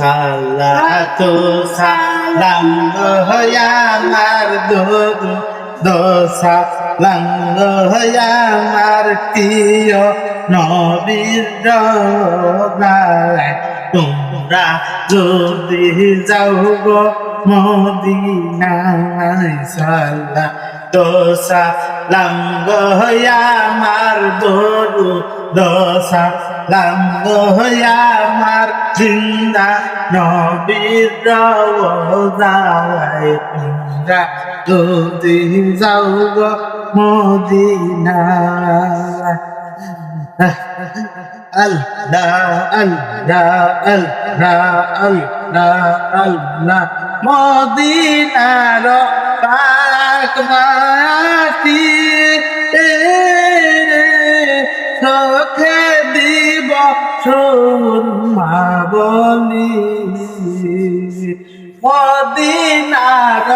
সালাতু সালাম আমার দুরুদ দোসা লাঙ্গ আমার প্রিয় নবীর তোমরা যদি যাও গো মদিনায় সালা দোসা লাঙ্গ আমার দোসা লাঙ্গ আমার জিন্দা। নবীর রায় তোমরা যদি যাও গো মদিনায়। আল্লাহ আল্লাহ আল্লাহ আল্লাহ আল্লাহ মদিনার দিব মা বলি মদিনার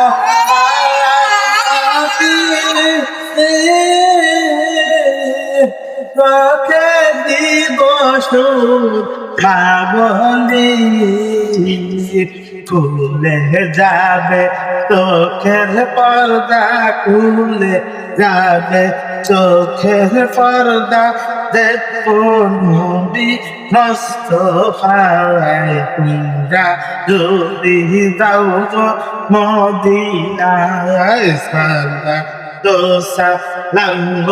রখে দিব সুরমা খুলে যাবে, চোখের পর্দা খুলে যাবে, চোখের পর্দা দেখো নবী নষ্ট পায় তোমরা যদি গো মদিনায় দোসা লঙ্গ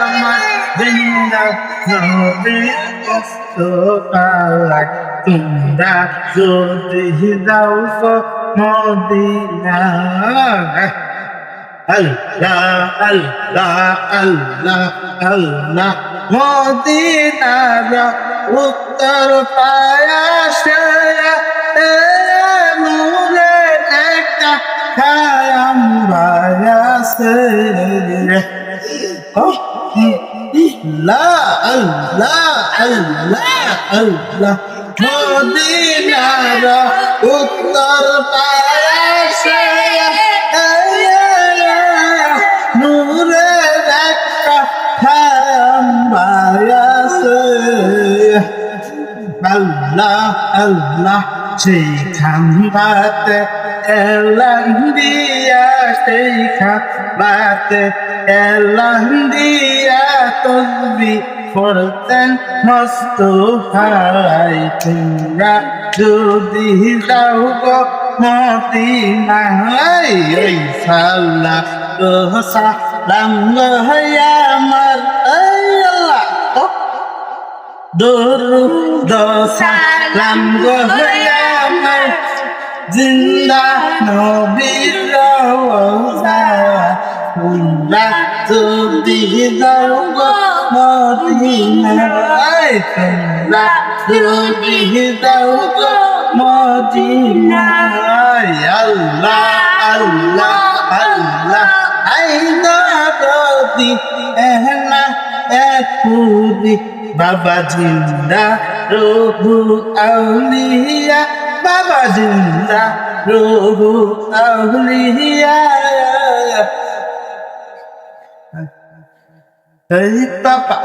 আমার জিন্দা নবী কষ্ট পায় তোমরা যদি যাও গো মদিনায়, আল্লাহ আল্লাহ আল্লাহ আল্লাহ, মদিনার উত্তর পায়াসে নূরে একটা খায়াম আল্লাহ আল্লাহ আল্লাহ আল্লাহ মদিনার উত্তর পায়াসে নূরে একটা খায়াছে আল্লাহ আল্লাহ খাম্বাতে সেই খাম্বাতে এলান দিয়া তসবি পড়তেন, মস্ত হাই তোমরা যদি যাও গো মদিনায় এই সাল্লাহ সালাম আমার, এই আল্লাহ দরুদ সালাম আমার জিন্দা নবীর রওজা তোমরা যদি যাও গো মদিনায় তোমরা যদি যাও গো মদিনায়। আল্লাহ আল্লাহ আল্লাহ, আইনা বাবা জিন্দা রঘু আউলিয়া। বাবা জিন্দা রঘু আউলিয়া। এই বাবা।